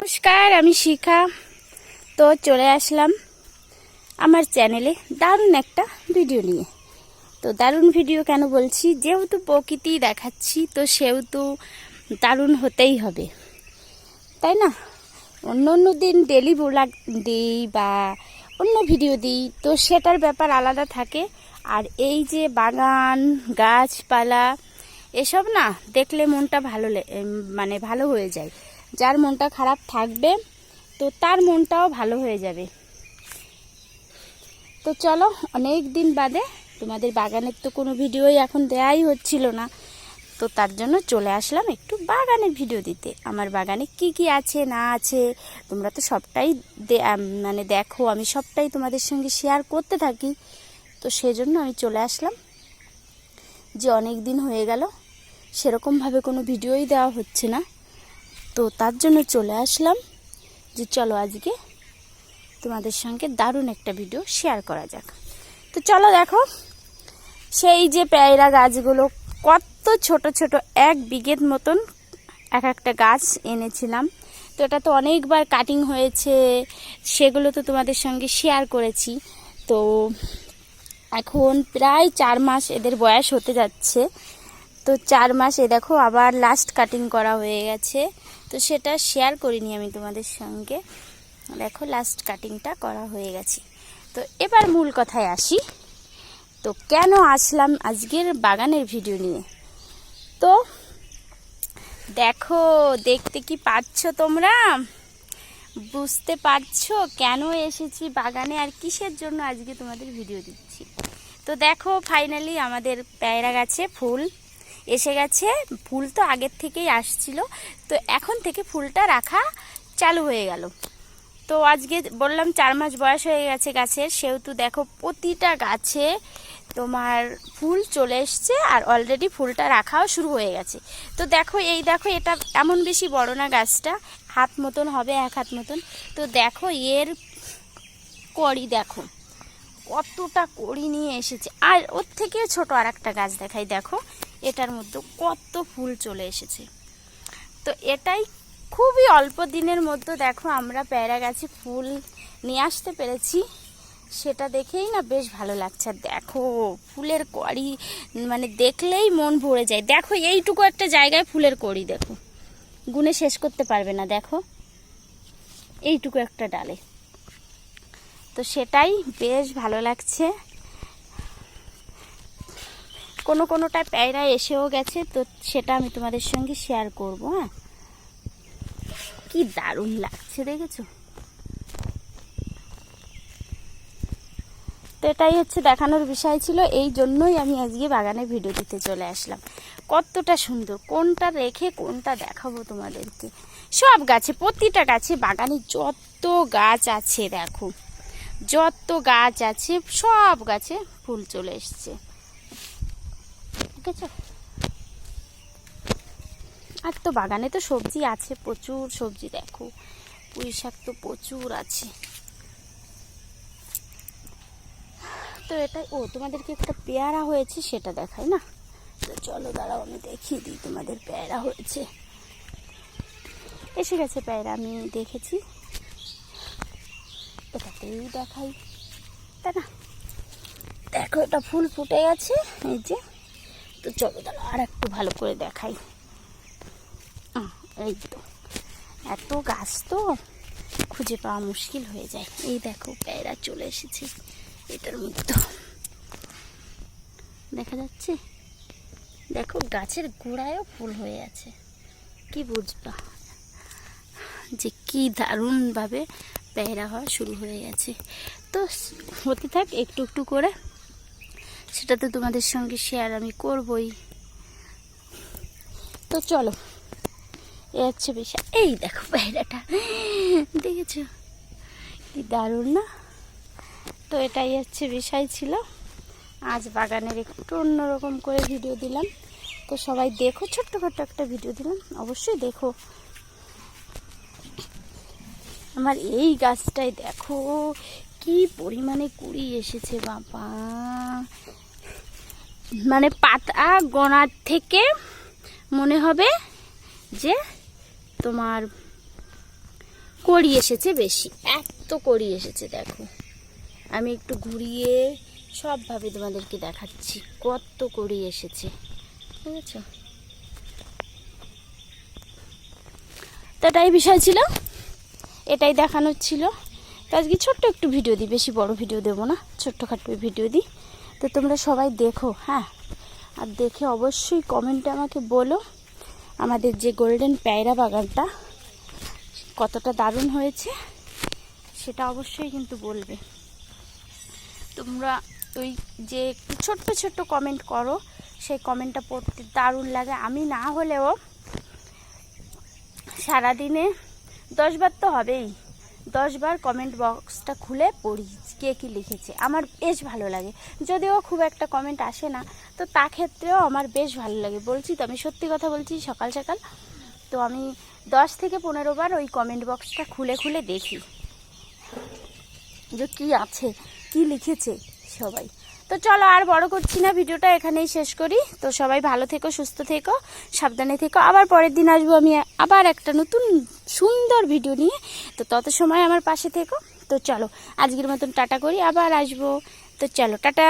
নমস্কার, আমি শিখা। তো চলে আসলাম আমার চ্যানেলে দারুণ একটা ভিডিও নিয়ে। তো দারুণ ভিডিও কেন বলছি, যেহেতু প্রকৃতি দেখাচ্ছি, তো সেহেতু দারুণ হতেই হবে। তাই না? অন্য অন্য দিন ডেলি ব্লগ দিই বা অন্য ভিডিও দিই, তো সেটার ব্যাপার আলাদা থাকে। আর এই যে বাগান, গাছপালা, এসব না দেখলে মনটা ভালো মানে ভালো হয়ে যায়। যার মনটা খারাপ থাকবে, তো তার মনটাও ভালো হয়ে যাবে। তো চলো, অনেক দিন বাদে তোমাদের বাগানের তো কোনো ভিডিওই এখন দেয়াই হচ্ছিল না। তো তার জন্য চলে আসলাম একটু বাগানের ভিডিও দিতে। আমার বাগানে কি কি আছে, না আছে, তোমরা তো সবটাই মানে দেখো, আমি সবটাই তোমাদের সঙ্গে শেয়ার করতে থাকি। তো সেজন্য আমি চলে আসলাম। যে অনেক দিন হয়ে গেল, সেরকমভাবে কোনো ভিডিওই দেওয়া হচ্ছে না। তো তার জন্য চলে আসলাম যে চলো আজকে তোমাদের সঙ্গে দারুণ একটা ভিডিও শেয়ার করা যাক। তো চলো দেখো, সেই যে পেয়ারা গাছগুলো কত ছোট ছোট, এক বিঘের মতন এক একটা গাছ এনেছিলাম। তো এটা তো অনেকবার কাটিং হয়েছে, সেগুলো তো তোমাদের সঙ্গে শেয়ার করেছি। তো এখন প্রায় চার মাস এদের বয়স হতে যাচ্ছে। তো চার মাস এ দেখো আবার লাস্ট কাটিং করা হয়ে গেছে। তো সেটা শেয়ার করিনি আমি তোমাদের সঙ্গে। দেখো লাস্ট কাটিংটা করা হয়ে গেছে। তো এবার মূল কথায় আসি। তো কেন আসলাম আজকের বাগানের ভিডিও নিয়ে? তো দেখো, দেখতে কি পাচ্ছ তোমরা? বুঝতে পারছ কেন এসেছি বাগানে আর কিসের জন্য আজকে তোমাদের ভিডিও দিচ্ছি? তো দেখো ফাইনালি আমাদের পেয়ারা গাছে ফুল এসে গেছে। ফুল তো আগের থেকেই আসছিল। তো এখন থেকে ফুলটা রাখা চালু হয়ে গেল। তো আজকে বললাম চার মাস বয়স হয়ে গেছে গাছের। সেহেতু দেখো প্রতিটা গাছে তোমার ফুল চলে এসছে আর অলরেডি ফুলটা রাখাও শুরু হয়ে গেছে। তো দেখো, এই দেখো, এটা এমন বেশি বড় না গাছটা। হাত মতন হবে, এক হাত মতন। তো দেখো, এর কড়ি দেখো, কতটা কড়ি নিয়ে এসেছে। আর ওর থেকেও ছোট আর একটা গাছ দেখাই, দেখো। এটার মধ্যে কত ফুল চলে এসেছে। তো এটাই খুবই অল্প দিনের মধ্যে দেখো আমরা প্যারা গাছে ফুল নিয়ে আসতে পেরেছি। সেটা দেখেই না বেশ ভালো লাগছে। দেখো, ফুলের কড়ি মানে দেখলেই মন ভরে যায়। দেখো, এইটুকু একটা জায়গায় ফুলের কড়ি, দেখো। গুনে শেষ করতে পারবে না, দেখো। এইটুকু একটা ডালে। তো সেটাই বেশ ভালো লাগছে। কোনো কোনোটা প্যায়রা এসেও গেছে, তো সেটা আমি তোমাদের সঙ্গে শেয়ার করব হ্যাঁ? কি দারুণ লাগছে, দেখেছ? তো এটাই হচ্ছে দেখানোর বিষয় ছিল, এই জন্যই আমি আজকে বাগানে ভিডিও দিতে চলে আসলাম। কতটা সুন্দর, কোনটা রেখে কোনটা দেখাবো তোমাদেরকে? সব গাছে, প্রতিটা গাছে, বাগানে যত গাছ আছে, দেখো। যত গাছ আছে, সব গাছে ফুল চলে এসছে। আছে? আর তো বাগানে তো সবজি আছে, প্রচুর সবজি দেখো। পুঁই শাক তো প্রচুর আছে। তো এটাই, ও তোমাদেরকে একটা পেয়ারা হয়েছে, সেটা দেখাই না? তো চলো দাঁড়াও, আমি দেখিয়ে দিই তোমাদের পেয়ারা হয়েছে। এসে গেছে পেয়ারা, আমি দেখেছি। এটাতেই দেখাই। তাই না? দেখো, এটা ফুল ফুটে গেছে, এই যে। তো চলো দাঁড়াও আর একটু ভালো করে দেখাই। এই তো। এত গাছ তো খুঁজে পাওয়া মুশকিল হয়ে যায়। এই দেখো, পেয়ারা চলে এসেছে। এটার মধ্যে। দেখা যাচ্ছে? দেখো, গাছের গোড়ায়ও ফুল হয়ে আছে। কি বুঝবা? যে কি দারুণভাবে পেয়ারা হওয়া শুরু হয়ে গেছে। তো, হতে থাক, একটু একটু করে। সেটা তো তোমাদের সঙ্গে শেয়ার আমি করবই। তো চলো এ হচ্ছে এই দেখো পায়রাটা, দেখেছ? কি দারুণ না? তো এটাই হচ্ছে বিষয় ছিল। আজ বাগানের একটু অন্যরকম করে ভিডিও দিলাম। তো সবাই দেখো ছোট্ট ছোট্ট একটা ভিডিও দিলাম, অবশ্যই দেখো। আমার এই গাছটায় দেখো, কি পরিমাণে কুড়ি এসেছে, বাবা। মানে পাতা গোনার থেকে মনে হবে যে তোমার কড়ি এসেছে বেশি। এত কড়ি এসেছে, দেখো। আমি একটু ঘুরিয়ে সবভাবে তোমাদেরকে দেখাচ্ছি, কত কড়ি এসেছে। বুঝেছ? তো এটাই বিষয় ছিল। এটাই দেখানোর ছিল। তো আজকে ছোট্ট একটু ভিডিও দিই, বেশি বড় ভিডিও দেবো না ছোট্টখাট্টো ভিডিও দিই। তো তোমরা সবাই দেখো হ্যাঁ? আর দেখে অবশ্যই কমেন্টে আমাকে বলো আমাদের যে গোল্ডেন প্যায়রা বাগানটা কতটা দারুণ হয়েছে, সেটা অবশ্যই কিন্তু বলবে। তোমরা ওই যে ছোট্ট ছোট্ট কমেন্ট করো, সেই কমেন্টটা পড়তে দারুণ লাগে। আমি না হলেও সারাদিনে দশবার তো হবেই। দশবার কমেন্ট বক্সটা খুলে পড়ি, কে কী লিখেছে। আমার বেশ ভালো লাগে। যদিও খুব একটা কমেন্ট আসে না, তো তা ক্ষেত্রেও আমার বেশ ভালো লাগে। বলছি তো, আমি সত্যি কথা বলছি, সকাল সকাল। তো আমি দশ থেকে পনেরো বার ওই কমেন্ট বক্সটা খুলে খুলে দেখি যে কি আছে, কি লিখেছে সবাই। তো চলো আর বড় করছি না, ভিডিওটা এখানেই শেষ করি। তো সবাই ভালো থেকো, সুস্থ থেকো, সাবধানে থেকো। আবার পরের দিন আসব আমি আবার একটা নতুন সুন্দর ভিডিও নিয়ে। তো তত সময় আমার পাশে থেকো। তো চলো, আজকের মতন টাটা করি, আবার আসব। তো চলো, টাটা!